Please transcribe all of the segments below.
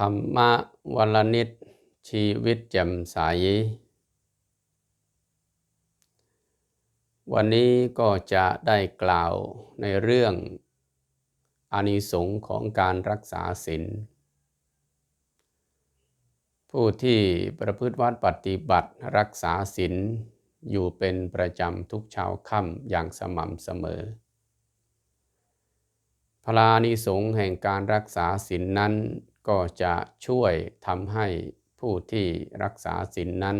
ธรรมะวลนิดชีวิตแจ่มใส วันนี้ก็จะได้กล่าวในเรื่องอานิสงส์ของการรักษาศีลผู้ที่ประพฤติวัดปฏิบัติรักษาศีลอยู่เป็นประจำทุกเช้าค่ำอย่างสม่ำเสมอ พลานิสงส์แห่งการรักษาศีลนนั้น ก็จะช่วยทำให้ผู้ที่รักษาศีลนนั้น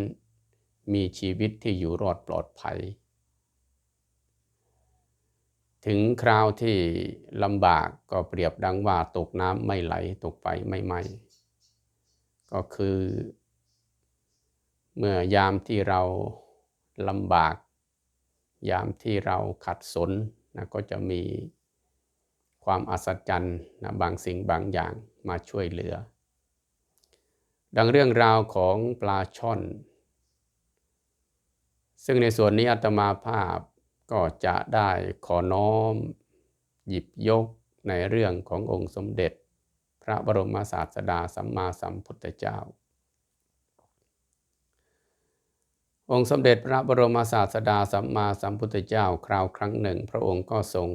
มีชีวิตที่อยู่รอดปลอดภัย ถึงคราวที่ลำบากก็เปรียบดังว่าตกน้ำไม่ไหลตกไฟไม่ไหม้ก็คือ เมื่อยามที่เราลำบาก ยามที่เราขัดสนนะก็จะมีความอัศจรรย์นะบางสิ่งบางอย่าง มาช่วยเหลือ ดังเรื่องราวของปลาช่อน ซึ่งในส่วนนี้อาตมาภาพก็จะได้ขอน้อม หยิบยกในเรื่องขององค์สมเด็จ พระบรมศาสดาสัมมาสัมพุทธเจ้า องค์สมเด็จพระบรมศาสดาสัมมาสัมพุทธเจ้าคราวครั้งหนึ่ง พระองค์ก็ทรง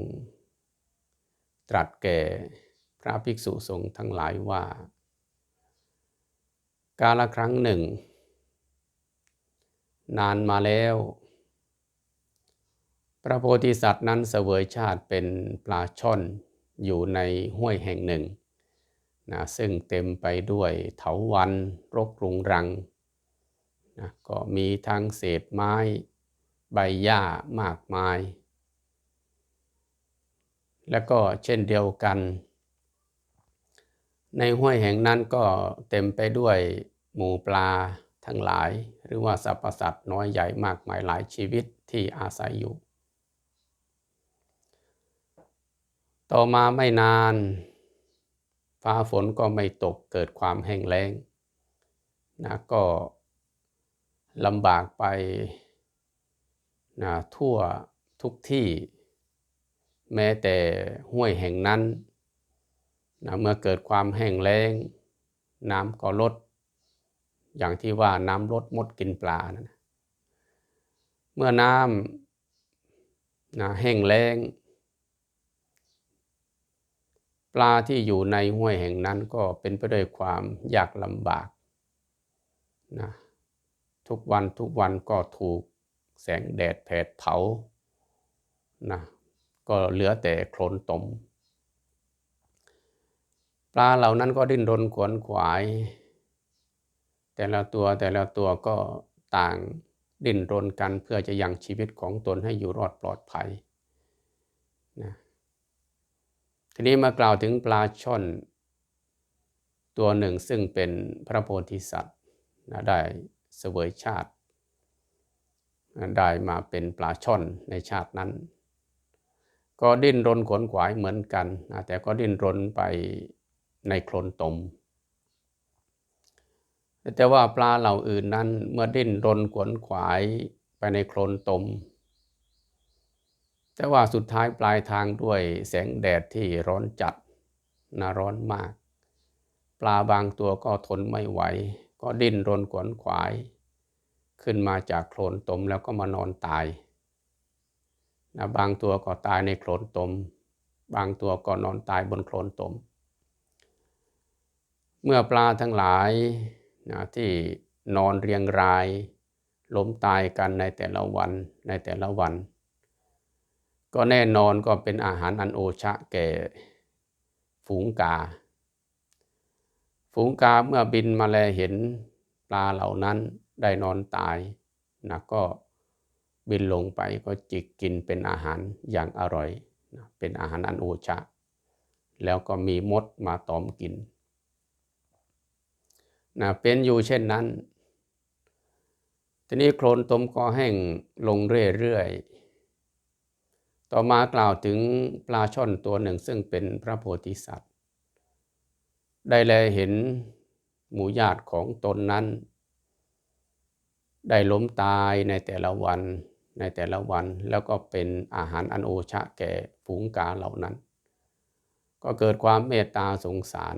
ตรัสแก่ พระภิกษุสงฆ์ทั้งหลายว่า กาลครั้งหนึ่ง นานมาแล้ว พระโพธิสัตว์นั้นเสวยชาติเป็นปลาช่อนอยู่ในห้วยแห่งหนึ่งนะซึ่งเต็มไปด้วยเถาวันรกรุงรังนะก็มีทั้งเศษไม้ ใบหญ้ามากมาย แล้วก็เช่นเดียวกัน ในห้วยแห่งนั้นก็เต็มไปด้วยหมูปลาทั้งหลาย หรือว่าสรรพสัตว์น้อยใหญ่มากมายหลายชีวิตที่อาศัยอยู่ ต่อมาไม่นาน ฟ้าฝนก็ไม่ตกเกิดความแห้งแล้งนะก็ลำบากไปนะทั่วทุกที่ แม้แต่ห้วยแห่งนั้น นะเมื่อเกิดความแห้งแล้ง น้ำก็ลด อย่างที่ว่าน้ำลดมดกินปลานะเมื่อน้ำนะแห้งแล้ง ปลาที่อยู่ในห้วยแห่งนั้นก็เป็นไปด้วยความยากลำบากนะทุกวันทุกวันก็ถูกแสงแดดแผดเผานะก็เหลือแต่โคลนตม ปลาเหล่านั้นก็ดิ้นรนขวนขวาย แต่ละตัวแต่ละตัวก็ต่างดิ้นรนกันเพื่อจะยังชีวิตของตนให้อยู่รอดปลอดภัยนะทีนี้มากล่าวถึงปลาช่อน ตัวหนึ่งซึ่งเป็นพระโพธิสัตว์นะได้เสวยชาติ ได้มาเป็นปลาช่อนในชาตินั้น ก็ดิ้นรนขนขวายเหมือนกันนะแต่ก็ดิ้นรนไป ในโคลนตม แต่ว่าปลาเหล่าอื่นนั้นเมื่อดิ้นรนขวนขวายไปในโคลนตม แต่ว่าสุดท้ายปลายทางด้วยแสงแดดที่ร้อนจัดนะร้อนมาก ปลาบางตัวก็ทนไม่ไหว ก็ดิ้นรนขวนขวาย ขึ้นมาจากโคลนตมแล้วก็มานอนตายนะบางตัวก็ตายในโคลนตม บางตัวก็นอนตายบนโคลนตม เมื่อปลาทั้งหลายนะที่นอนเรียงราย ล้มตายกันในแต่ละวันในแต่ละวัน ก็แน่นอนก็เป็นอาหารอันโอชะแก่ฝูงกา ฝูงกาเมื่อบินมาแลเห็นปลาเหล่านั้นได้นอนตายนะก็บินลงไปก็จิกกินเป็นอาหารอย่างอร่อย เป็นอาหารอันโอชะ แล้วก็มีมดมาตอมกิน นะเป็นอยู่เช่นนั้น ทีนี้โคลนตมก็แห้งลงเรื่อยๆ ต่อมากล่าวถึงปลาช่อนตัวหนึ่งซึ่งเป็นพระโพธิสัตว์ ได้แลเห็นหมู่ญาติของตนนั้น ได้ล้มตายในแต่ละวันในแต่ละวันแล้วก็เป็นอาหารอันโอชะแก่ฝูงกาเหล่านั้น ก็เกิดความเมตตาสงสาร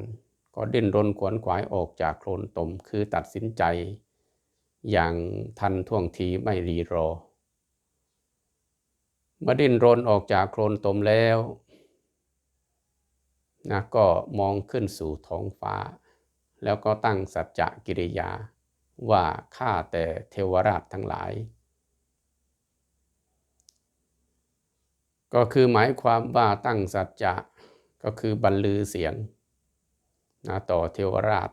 ก็ดิ้นรนขวนขวายออกจากโคลนตมคือตัดสินใจ อย่างทันท่วงทีไม่รีรอ เมื่อดิ้นรนออกจากโคลนตมแล้วนะก็มองขึ้นสู่ท้องฟ้า แล้วก็ตั้งสัจจะกิริยาว่าข้าแต่เทวราชทั้งหลาย ก็คือหมายความว่าตั้งสัจจะก็คือบรรลือเสียง นะต่อเทวราช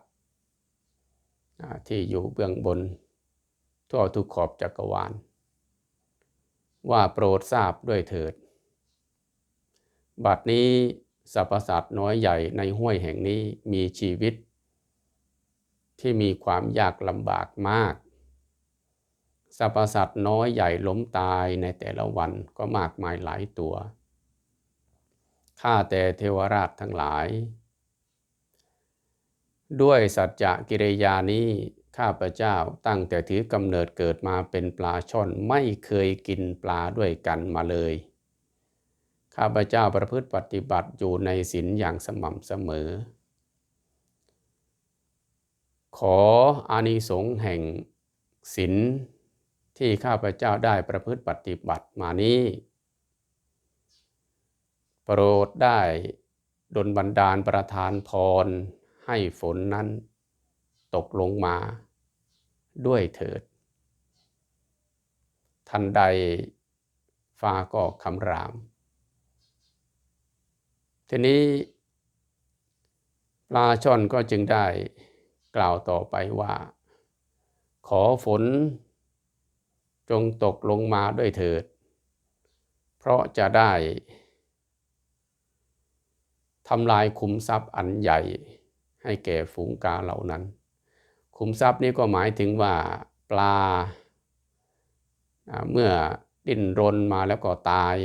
นะที่อยู่เบื้องบน ทั่วทุกขอบจักรวาล ว่าโปรดทราบด้วยเถิด บัดนี้สรรพสัตว์น้อยใหญ่ในห้วยแห่งนี้มีชีวิต ที่มีความยากลำบากมากสรรพสัตว์น้อยใหญ่ล้มตายในแต่ละวันก็มากมายหลายตัว ข้าแต่เทวราชทั้งหลาย ด้วยสัจจะกิริยานี้ข้าพเจ้าตั้งแต่ถือกำเนิดเกิดมาเป็นปลาช่อนไม่เคยกินปลาด้วยกันมาเลย ข้าพเจ้าประพฤติปฏิบัติอยู่ในศีลอย่างสม่ำเสมอ ขออานิสงส์แห่งศีลที่ข้าพเจ้าได้ประพฤติปฏิบัติมานี้ โปรดได้ดลบันดาลประทานพร ให้ฝนนั้น ตกลงมาด้วยเถิด ทันใดฟ้าก็คำราม ทีนี้ปลาช่อนก็จึงได้กล่าวต่อไปว่า ขอฝน จงตกลงมาด้วยเถิด เพราะจะได้ทำลายขุมทรัพย์อันใหญ่ ให้แก่ฝูงกาเหล่านั้นขุมทรัพย์นี้ก็หมายถึงว่าปลา เมื่อดิ้นรนมาแล้วก็ตาย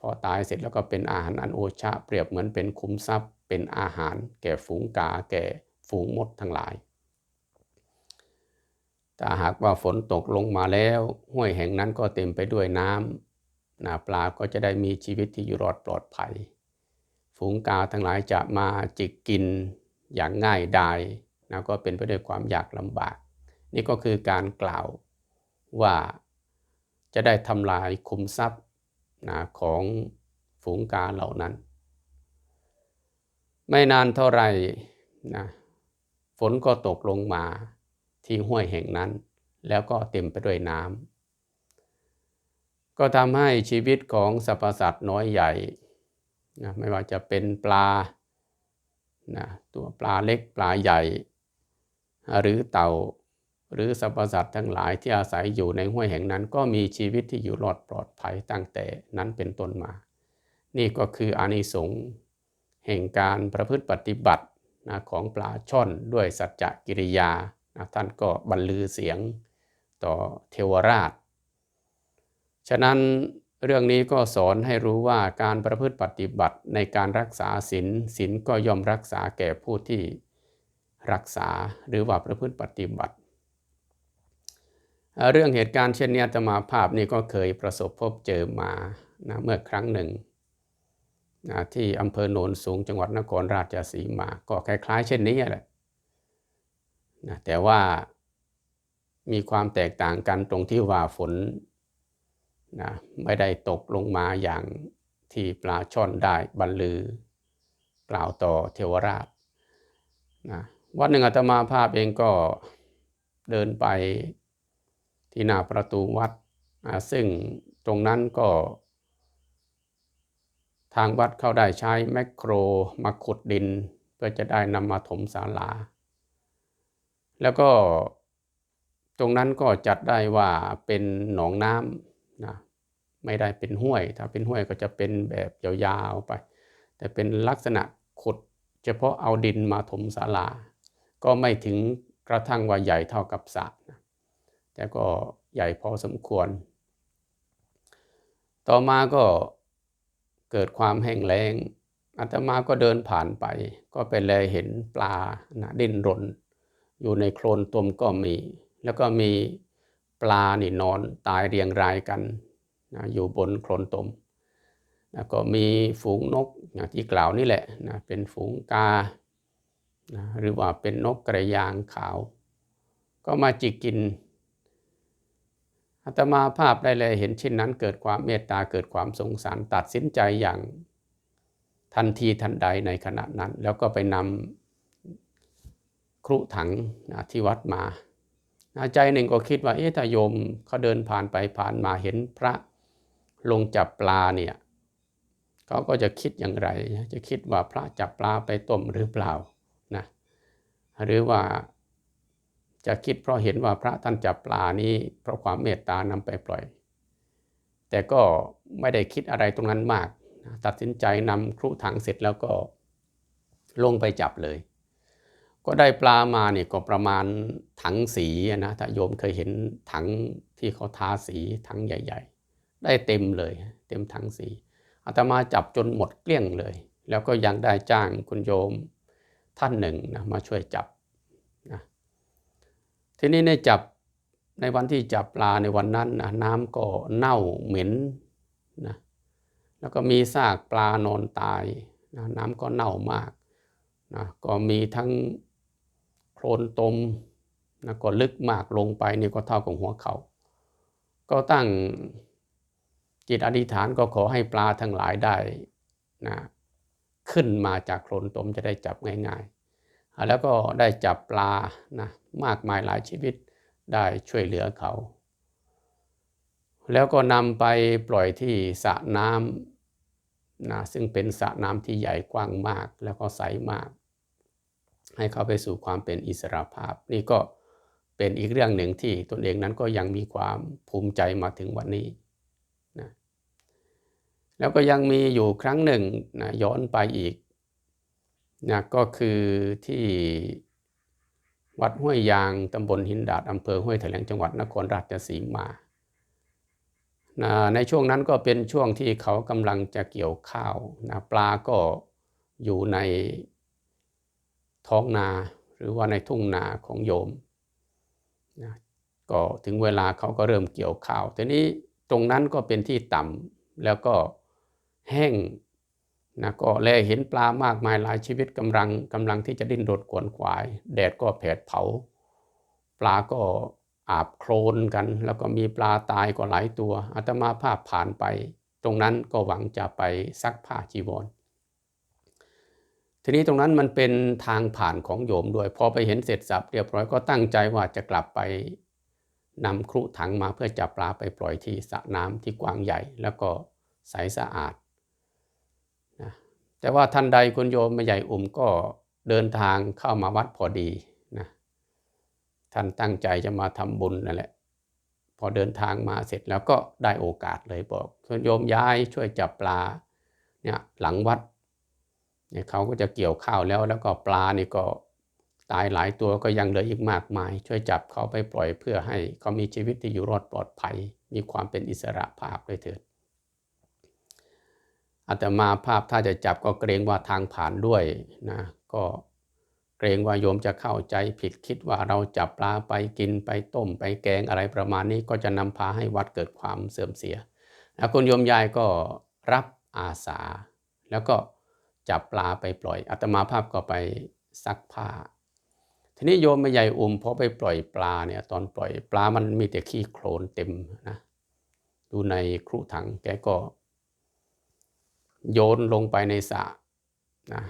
พอตายเสร็จแล้วก็เป็นอาหารอันโอชะ เปรียบเหมือนเป็นขุมทรัพย์ เป็นอาหารแก่ฝูงกาแก่ฝูงมดทั้งหลายถ้าหากว่าฝนตกลงมาแล้วห้วยแห่งนั้นก็เต็มไปด้วยน้ำนาปลาก็จะได้มีชีวิตที่อยู่รอดปลอดภัย ฝูงกาทั้งหลายจะมาจิกกิน อย่างง่ายดายนะก็เป็นไปด้วยความยากลำบาก นี่ก็คือการกล่าวว่าจะได้ทำลายคุมทรัพย์นะของฝูงกาเหล่านั้น ไม่นานเท่าไหร่นะฝนก็ตกลงมาที่ห้วยแห่งนั้น แล้วก็เต็มไปด้วยน้ำก็ทำให้ชีวิตของสรรพสัตว์น้อยใหญ่นะไม่ว่าจะเป็นปลา นะตัวปลาเล็กปลาใหญ่ หรือเต่า หรือสรรพสัตว์ทั้งหลายที่อาศัยอยู่ในห้วยแห่งนั้น ก็มีชีวิตที่อยู่รอดปลอดภัยตั้งแต่นั้นเป็นต้นมา นี่ก็คืออานิสงส์แห่งการประพฤติปฏิบัตินะของปลาช่อนด้วยสัจจกิริยานะท่านก็บรรลือเสียงต่อเทวราช ฉะนั้น เรื่องนี้ก็สอนให้รู้ว่าการประพฤติปฏิบัติในการรักษาศีลศีลก็ย่อมรักษาแก่ผู้ที่รักษาหรือว่าประพฤติปฏิบัติ เรื่องเหตุการณ์เช่นนี้ธรรมาภาพนี่ก็เคยประสบพบเจอมานะเมื่อครั้งหนึ่งนะที่อำเภอโนนสูงจังหวัดนครราชสีมา ก็คล้ายๆ เช่นนี้แหละนะแต่ว่ามีความแตกต่างกันตรงที่ว่าฝน นะไม่ได้ตกลงมาอย่างที่ปลาช่อนได้บรรลือกล่าวต่อเทวราชนะวันหนึ่งอาตมาภาพเองก็เดินไปที่หน้าประตูวัดนะซึ่งตรงนั้นก็ ทางวัดเข้าได้ใช้แมคโครมาขุดดิน เพื่อจะได้นำมาถมศาลา แล้วก็ตรงนั้นก็จัดได้ว่าเป็นหนองน้ำ ไม่ได้เป็นห้วย ถ้าเป็นห้วยก็จะเป็นแบบยาวๆไป แต่เป็นลักษณะขุด เฉพาะเอาดินมาถมศาลา ก็ไม่ถึงกระทั่งว่าใหญ่เท่ากับสระนะแต่ก็ใหญ่พอสมควร ต่อมาก็เกิดความแห้งแล้งอาตมาก็เดินผ่านไป ก็ไปแลเห็นปลานะดิ้นรน อยู่ในโคลนตมก็มี แล้วก็มีปลานี่นอนตายเรียงรายกัน นะอยู่บนโคลนตมแล้วก็มีฝูงนกนะที่กล่าวนี่แหละนะเป็นฝูงกานะหรือว่าเป็นนกกระยางขาว ก็มาจิกกินอาตมาภาพได้เลยเห็นเช่นนั้น เกิดความเมตตาเกิดความสงสารตัดสินใจอย่างทันทีทันใดในขณะนั้น แล้วก็ไปนำครุถังนะที่วัดมาใจหนึ่งก็คิดว่าเอ๊ะถ้าโยมเขาเดินผ่านไปผ่านมาเห็นพระ ลงจับปลาเนี่ยเขาก็จะคิดอย่างไร จะคิดว่าพระจับปลาไปต้มหรือเปล่านะหรือว่าจะคิดเพราะเห็นว่าพระท่านจับปลานี้เพราะความเมตตานำไปปล่อย แต่ก็ไม่ได้คิดอะไรตรงนั้นมาก ตัดสินใจนำครุถังเสร็จแล้วก็ลงไปจับเลย ก็ได้ปลามาเนี่ยก็ประมาณถังสีนะถ้าโยมเคยเห็นถังที่เขาทาสีถังใหญ่ ๆ ได้เต็มเลย เต็มถังสีอาตมาจับจนหมดเกลี้ยงเลย แล้วก็ยังได้จ้างคุณโยมท่านหนึ่งนะมาช่วยจับนะทีนี้ในจับในวันที่จับปลาในวันนั้นนะน้ำก็เน่าเหม็นนะแล้วก็มีซากปลานอนตายนะน้ำก็เน่ามากนะก็มีทั้งโคลนตมนะก็ลึกมากลงไปนี่ก็เท่ากับหัวเขา ก็ตั้ง จิตอธิษฐานก็ขอให้ปลาทั้งหลายได้นะขึ้นมาจากโคลนตมจะได้จับง่ายๆ แล้วก็ได้จับปลานะมากมายหลายชีวิตได้ช่วยเหลือเขา แล้วก็นำไปปล่อยที่สระน้ำนะซึ่งเป็นสระน้ำที่ใหญ่กว้างมากแล้วก็ใสมาก ให้เขาไปสู่ความเป็นอิสระภาพ นี่ก็เป็นอีกเรื่องหนึ่งที่ตนเองนั้นก็ยังมีความภูมิใจมาถึงวันนี้ แล้วก็ยังมีอยู่ครั้งหนึ่งนะย้อนไปอีกนะก็คือที่วัดห้วยยางตำบลหินดาดอำเภอห้วยแถลงจังหวัดนครราชสีมานะในช่วงนั้นก็เป็นช่วงที่เขากำลังจะเกี่ยวข้าวนะปลาก็อยู่ในท้องนาหรือว่าในทุ่งนาของโยมนะก็ถึงเวลาเขาก็เริ่มเกี่ยวข้าวทีนี้ตรงนั้นก็เป็นที่ต่ำแล้วก็ แห้งนะก็แลเห็นปลามากมายหลายชีวิตกำลังกำลังที่จะดิ้นรดขวนขวาย แดดก็แผดเผา ปลาก็อาบโคลนกัน แล้วก็มีปลาตายก็หลายตัวอาตมาภาพผ่านไป ตรงนั้นก็หวังจะไปซักผ้าจีวรทีนี้ตรงนั้นมันเป็นทางผ่านของโยมด้วยพอไปเห็นเสร็จสับเรียบร้อยก็ตั้งใจว่าจะกลับไปนำครุถังมาเพื่อจับปลาไปปล่อยที่สระน้ำที่กว้างใหญ่ แล้วก็ใสสะอาด แต่ว่าท่านใดคุณโยมม่ใหญ่อุ่มก็เดินทางเข้ามาวัดพอดีนะท่านตั้งใจจะมาทำบุญนั่นแหละ พอเดินทางมาเสร็จแล้วก็ได้โอกาสเลยบอกคุณโยมย้ายช่วยจับปลาเนี่ยหลังวัดเนี่ยเขาก็จะเกี่ยวข้าวแล้วแล้วก็ปลานี่ก็ตายหลายตัวก็ยังเหลืออีกมากมาย ช่วยจับเขาไปปล่อยเพื่อให้เขามีชีวิตที่อยู่รอดปลอดภัย มีความเป็นอิสระภาพด้วยเถิด อาตมาภาพถ้าจะจับก็เกรงว่าทางผ่านด้วยนะก็เกรงว่าโยมจะเข้าใจผิดคิดว่าเราจับปลาไปกินไปต้มไปแกงอะไรประมาณนี้ก็จะนำพาให้วัดเกิดความเสื่อมเสียแล้วคุณโยมยายก็รับอาสา แล้วก็จับปลาไปปล่อยอาตมาภาพก็ไปซักผ้า ทีนี้โยมไม่ใหญ่อุ่มพอไปปล่อยปลาเนี่ยตอนปล่อยปลามันมีแต่ขี้โคลนเต็มนะดูในครุถังแกก็ โยนลงไปในสระนะ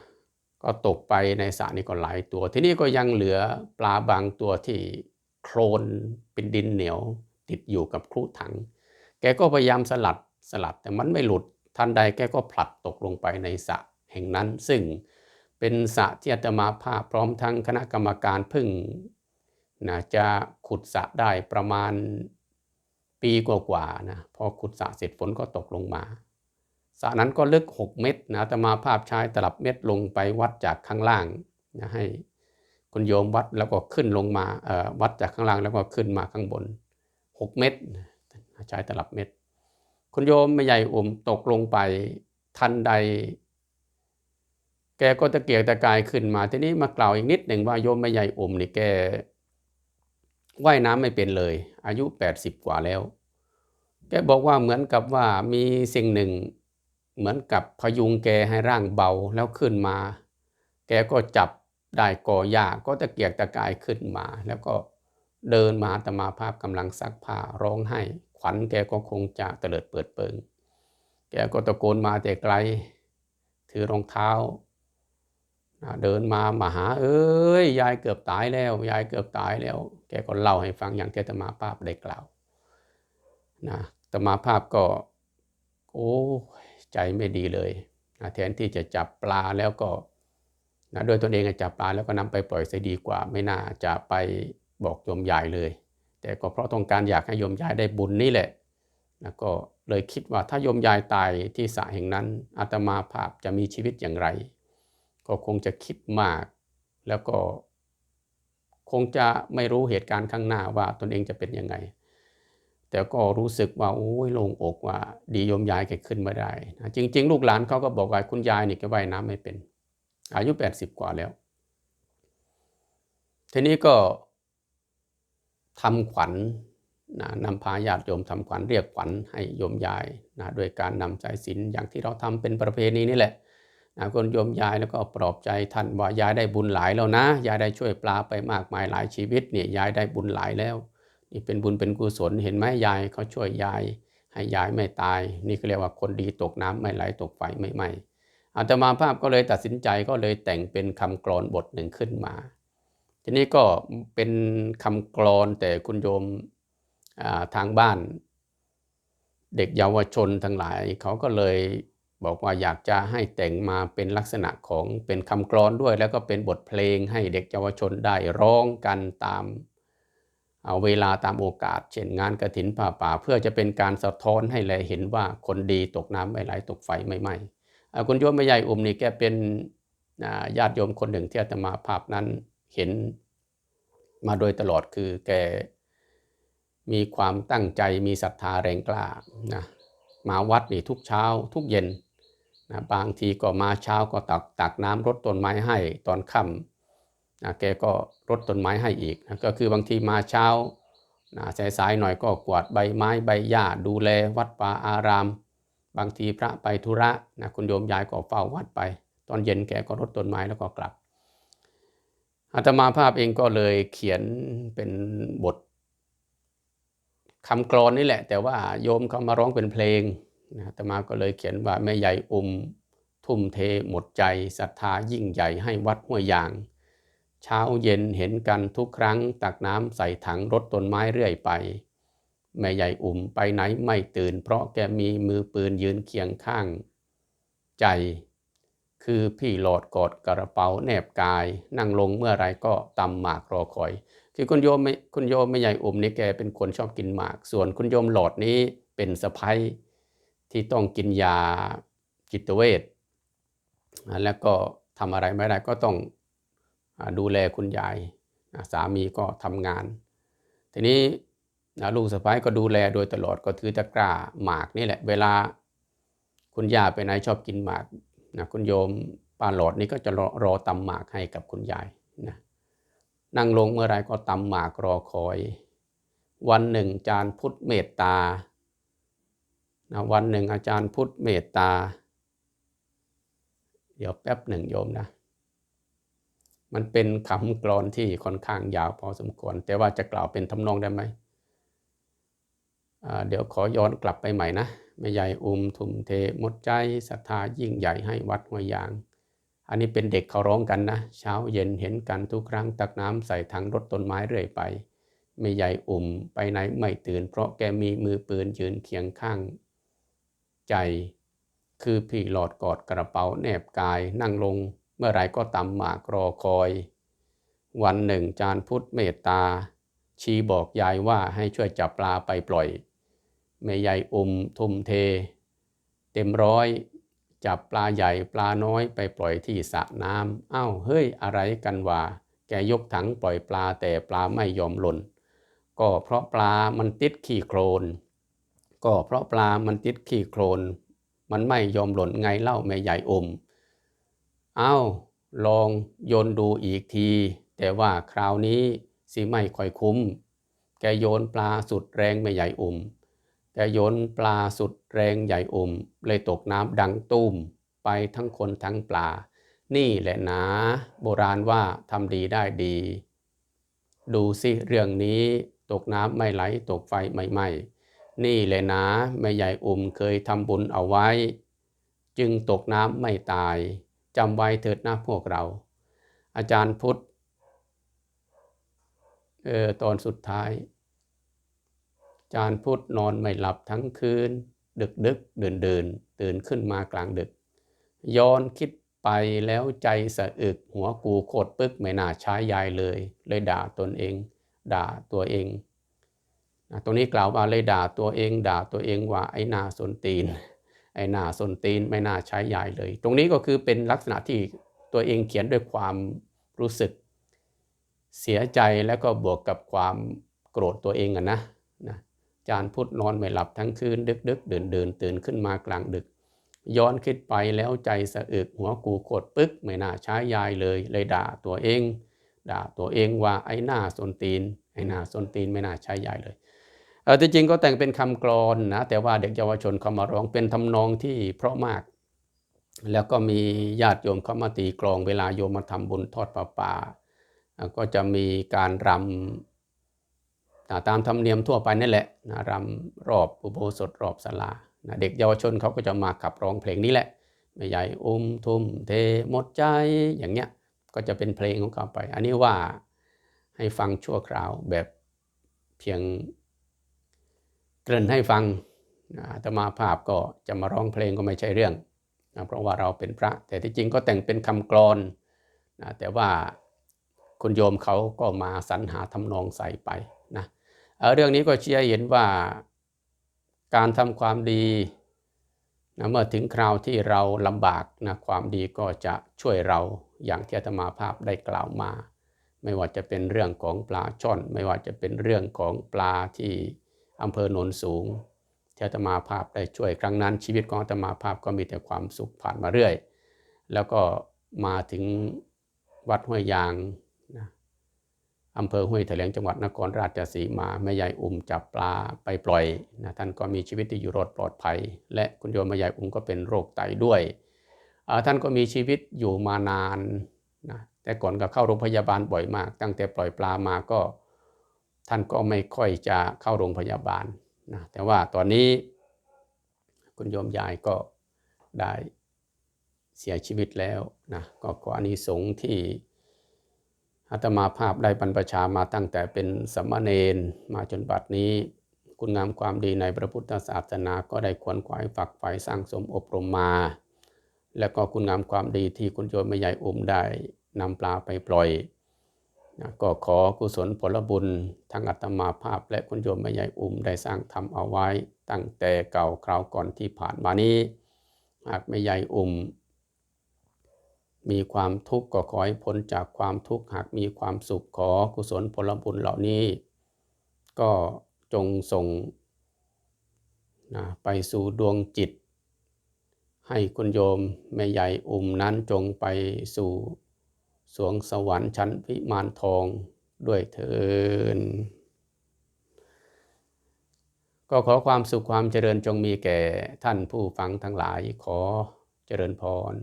ก็ตกไปในสระนี่ก็หลายตัว ที่นี้ก็ยังเหลือปลาบางตัวที่โคลนเป็นดินเหนียวติดอยู่กับครุถัง แกก็พยายามสลัดสลัดแต่มันไม่หลุดทันใดแกก็ผลัดตกลงไปในสระแห่งนั้น ซึ่งเป็นสระที่อาตมาภาพพร้อมทั้งคณะกรรมการพึ่งนะจะขุดสระได้ประมาณปีกว่าๆนะพอขุดสระเสร็จฝนก็ตกลงมา สระนั้นก็ลึก 6 เมตรนะแต่มาภาพชายตลับเม็ดลงไปวัดจากข้างล่างนะให้คุณโยมวัดแล้วก็ขึ้นลงมาวัดจากข้างล่างแล้วก็ขึ้นมาข้างบน 6 เมตรชายตลับเม็ดคุณโยมไม่ใหญ่อุ่มตกลงไปทันใด แกก็ตะเกียกตะกายขึ้นมา ทีนี้มากล่าวอีกนิดหนึ่งว่าโยมไม่ใหญ่อุ่มนี่แกว่ายน้ำไม่เป็นเลย อายุ 80 กว่าแล้ว แกบอกว่าเหมือนกับว่ามีสิ่งหนึ่ง เหมือนกับพยุงแกให้ร่างเบาแล้วขึ้นมา แกก็จับได้ก่อหญ้าก็ตะเกียกตะกายขึ้นมา แล้วก็เดินมาตมาภาพกำลังซักผ้าร้องไห้ ขวัญแกก็คงจะเตลิดเปิดเปิง แกก็ตะโกนมาแต่ไกล ถือรองเท้า เดินมามาหา เอ้ยยายเกือบตายแล้วยายเกือบตายแล้ว แกก็เล่าให้ฟังอย่างที่ตมาภาพได้กล่าวนะตมาภาพก็ โอ้ ใจไม่ดีเลยนะแทนที่จะจับปลาแล้วก็นะโดยตนเองจับปลาแล้วก็นำไปปล่อยเสียดีกว่า ไม่น่าจะไปบอกโยมยายเลย แต่ก็เพราะต้องการอยากให้โยมยายได้บุญนี่แหละนะก็เลยคิดว่าถ้าโยมยายตายที่สระแห่งนั้นอาตมาภาพจะมีชีวิตอย่างไร ก็คงจะคิดมาก แล้วก็คงจะไม่รู้เหตุการณ์ข้างหน้าว่าตนเองจะเป็นยังไง แต่ก็รู้สึกว่าโอ้ยโล่งอกว่า ดีโยมยายแกขึ้นมาได้นะจริง ๆ ลูกหลานเขาก็บอกว่าคุณยายนี่แกว่ายน้ำไม่เป็น อายุ 80 กว่าแล้ว ทีนี้ก็ทำขวัญนะนำพาญาติโยมทำขวัญเรียกขวัญให้โยมยายนะโดยการนำสายสิญอย่างที่เราทำเป็นประเพณีนี่แหละนะคนโยมยายแล้วก็ปลอบใจท่านว่ายายได้บุญหลายแล้วนะ ยายได้ช่วยปลาไปมากมายหลายชีวิตเนี่ยยายได้บุญหลายแล้ว นี่เป็นบุญเป็นกุศลเห็นไหมยายเขาช่วยยายให้ยายไม่ตาย นี่ก็เรียกว่าคนดีตกน้ำไม่ไหลตกไฟไม่ไหม้อาตมาภาพก็เลยตัดสินใจก็เลยแต่งเป็นคำกรอนบทหนึ่งขึ้นมา ทีนี้ก็เป็นคำกรอนแต่คุณโยมทางบ้าน เด็กเยาวชนทั้งหลาย เขาก็เลยบอกว่าอยากจะให้แต่งมาเป็นลักษณะของเป็นคำกรอนด้วย แล้วก็เป็นบทเพลงให้เด็กเยาวชนได้ร้องกันตาม เอาเวลาตามโอกาส เช่นงานกระถินป่าป่า เพื่อจะเป็นการสะท้อนให้แลเห็นว่าคนดีตกน้ำไม่ไหลตกไฟไม่ไหม้คุณโยมแม่ใหญ่อุมนี่แกเป็นญาติโยมคนหนึ่งที่อาตมาภาพนั้นเห็นมาโดยตลอดคือแกมีความตั้งใจมีศรัทธาแรงกล้านะมาวัดนี่ทุกเช้าทุกเย็นนะบางทีก็มาเช้าก็ตักตักน้ำรดต้นไม้ให้ตอนค่ำ นะแกก็รดต้นไม้ให้อีกนะก็คือบางทีมาเช้านะสายๆหน่อยก็กวาดใบไม้ใบหญ้าดูแลวัดป่าอาราม บางทีพระไปธุระนะคุณโยมยายก็เฝ้าวัดไป ตอนเย็นแกก็รดต้นไม้แล้วก็กลับอาตมาภาพเองก็เลยเขียนเป็นบทคำกรอนนี่แหละ แต่ว่าโยมเขามาร้องเป็นเพลงนะอาตมาก็เลยเขียนว่าแม่ใหญ่อุมทุ่มเทหมดใจศรัทธายิ่งใหญ่ให้วัดห้วยยาง เช้าเย็นเห็นกันทุกครั้งตักน้ำใส่ถังรถต้นไม้เรื่อยไป แม่ใหญ่อุ่มไปไหนไม่ตื่น เพราะแกมีมือปืนยืนเคียงข้าง ใจ คือพี่หลอดกอดกระเป๋าแนบกาย นั่งลงเมื่อไรก็ตำหมากรอคอย คือคุณโยมคุณโยมไม่ใหญ่อุ่มนี่แกเป็นคนชอบกินหมาก ส่วนคุณโยมหลอดนี้เป็นสะพ้ายที่ต้องกินยาจิตเวชแล้วก็ทำอะไรไม่ได้ก็ต้อง ดูแลคุณยายสามีก็ทำงาน ทีนี้ลูกสะพ้ายก็ดูแลโดยตลอดก็ถือตะกร้าหมากนี่แหละ เวลาคุณยาไปไหนชอบกินหมากนะคุณโยมป้าหลอดนี่ก็จะรอรอตำหมากให้กับคุณยายนะนั่งลงเมื่อไรก็ตำหมากรอคอย วันหนึ่งอาจารย์พุทธเมตตานะวันหนึ่งอาจารย์พุทธเมตตา เดี๋ยวแป๊บหนึ่งโยมนะ มันเป็นคำกรอนที่ค่อนข้างยาวพอสมควร แต่ว่าจะกล่าวเป็นทำนองได้ไหม เดี๋ยวขอย้อนกลับไปใหม่นะแม่ใหญ่อุมทุ่มเทหมดใจศรัทธายิ่งใหญ่ให้วัดหัวยาง อันนี้เป็นเด็กเขาร้องกันนะ เช้าเย็นเห็นกันทุกครั้งตักน้ำใส่ถังรถต้นไม้เรื่อยไปแม่ใหญ่อุ่มไปไหนไม่ตื่น เพราะแกมีมือปืนยืนเคียงข้าง ใจ คือพี่หลอดกอดกระเป๋าแนบกายนั่งลง เมื่อไรก็ตำหมากรอคอย วันหนึ่งจานพุทธเมตตา ชี้บอกยายว่าให้ช่วยจับปลาไปปล่อยแม่ใหญ่อุ่มทุ่มเท เต็มร้อยจับปลาใหญ่ปลาน้อยไปปล่อยที่สระน้ำอ้าวเฮ้ยอะไรกันวะแกยกถังปล่อยปลาแต่ปลาไม่ยอมหล่น ก็เพราะปลามันติดขี้โคลน ก็เพราะปลามันติดขี้โคลน มันไม่ยอมหล่นไงเล่าแม่ใหญ่อม อ้าวลองโยนดูอีกที แต่ว่าคราวนี้สิไม่ค่อยคุ้ม แกโยนปลาสุดแรงแม่ใหญ่อุ่มแต่โยนปลาสุดแรงใหญ่อุ่ม เลยตกน้ำดังตุ้ม ไปทั้งคนทั้งปลา นี่แหละนาโบราณว่าทำดีได้ดี ดูสิเรื่องนี้ตกน้ำไม่ไหลตกไฟไม่ไหมนี่แหละนาแม่ใหญ่อุ่มเคยทำบุญเอาไว้ จึงตกน้ำไม่ตาย จำไว้เถิดนะพวกเรา อาจารย์พุทธออตอนสุดท้าย อาจารย์พุทธนอนไม่หลับทั้งคืน ดึกดึกเดินเดินตื่นขึ้นมากลางดึก ย้อนคิดไปแล้วใจสะอึกหัวกูโคตรปึ๊กไม่น่าใช้ยายเลย เลยด่าตนเอง ด่าตัวเองนะตรงนี้กล่าวว่าเลยด่าตัวเอง ด่าตัวเองว่าไอ้นาสนตีน ไอ้หน้าสนตีนไม่น่าใช้ยายเลย ตรงนี้ก็คือเป็นลักษณะที่ตัวเองเขียนด้วยความรู้สึกเสียใจแล้วก็บวกกับความโกรธตัวเองอะนะนะจานพุทธนอนไม่หลับทั้งคืน ดึกดึกเดินเดินตื่นขึ้นมากลางดึก ย้อนคิดไปแล้วใจสะอึกหัวกูโคตรปึ๊กไม่น่าใช้ยายเลย เลยด่าตัวเอง ด่าตัวเองว่าไอ้หน้าสนตีน ไอ้หน้าสนตีนไม่น่าใช้ยายเลย เออที่จริงก็แต่งเป็นคำกรอนนะแต่ว่าเด็กเยาวชนเขามาร้องเป็นทำนองที่เพราะมาก แล้วก็มีญาติโยมเขามาตีกลองเวลาโยมมาทำบุญทอดป่าป่าก็จะมีการรำตามธรรมเนียมทั่วไปนั่นแหละนะรำรอบอุโบสถรอบศาลานะเด็กเยาวชนเขาก็จะมาขับร้องเพลงนี้แหละไม่ใหญ่อุ้มทุ่มเทหมดใจอย่างเงี้ยก็จะเป็นเพลงของเขาไป อันนี้ว่าให้ฟังชั่วคราวแบบเพียง เกริ่นให้ฟังอาตมาภาพก็จะมาร้องเพลงก็ไม่ใช่เรื่องนะเพราะว่าเราเป็นพระ แต่ที่จริงก็แต่งเป็นคำกรอนนะแต่ว่าคุณโยมเขาก็มาสรรหาทำนองใส่ไปนะเรื่องนี้ก็เชื่อเห็นว่าการทำความดีนะเมื่อถึงคราวที่เราลำบากนะความดีก็จะช่วยเราอย่างที่อาตมาภาพได้กล่าวมา ไม่ว่าจะเป็นเรื่องของปลาช่อน ไม่ว่าจะเป็นเรื่องของปลาที่ อำเภอโนนสูงที่อาตมาภาพได้ช่วยครั้งนั้น ชีวิตของอาตมาภาพก็มีแต่ความสุขผ่านมาเรื่อย แล้วก็มาถึงวัดห้วยยางนะอำเภอห้วยแถลงจังหวัดนครราชสีมาแม่ใหญ่อุ่มจับปลาไปปล่อยนะท่านก็มีชีวิตที่อยู่รอดปลอดภัย และคุณโยมแม่ใหญ่อุ่มก็เป็นโรคไตด้วย ท่านก็มีชีวิตอยู่มานานนะแต่ก่อนก็เข้าโรงพยาบาลบ่อยมาก ตั้งแต่ปล่อยปลามาก็ ท่านก็ไม่ค่อยจะเข้าโรงพยาบาลนะแต่ว่าตอนนี้คุณโยมยายก็ได้เสียชีวิตแล้วนะก็ขออานิสงส์ที่อาตมาภาพได้บรรพชามาตั้งแต่เป็นสมณเณรมาจนบัดนี้ คุณงามความดีในพระพุทธศาสนาก็ได้ขวนขวายฝักใฝ่สร้างสมอบรมมา และก็คุณงามความดีที่คุณโยมไม่ใหญ่อุ้มได้นำปลาไปปล่อย นะก็ขอกุศลผลบุญทั้งอัตมาภาพและคุณโยมแม่ใหญ่อุ้มได้สร้างทำเอาไว้ ตั้งแต่เก่าคราวก่อนที่ผ่านมานี้ หากแม่ใหญ่อุ้มมีความทุกข์ก็ขอให้พ้นจากความทุกข์หากมีความสุขขอกุศลผลบุญเหล่านี้ ก็จงส่งนะไปสู่ดวงจิต ให้คุณโยมแม่ใหญ่อุ้มนั้นจงไปสู่ สวงสวรรค์ชั้นพิมานทองด้วยเถินก็ขอความสุขความเจริญจงมีแก่ท่านผู้ฟังทั้งหลายขอเจริญพร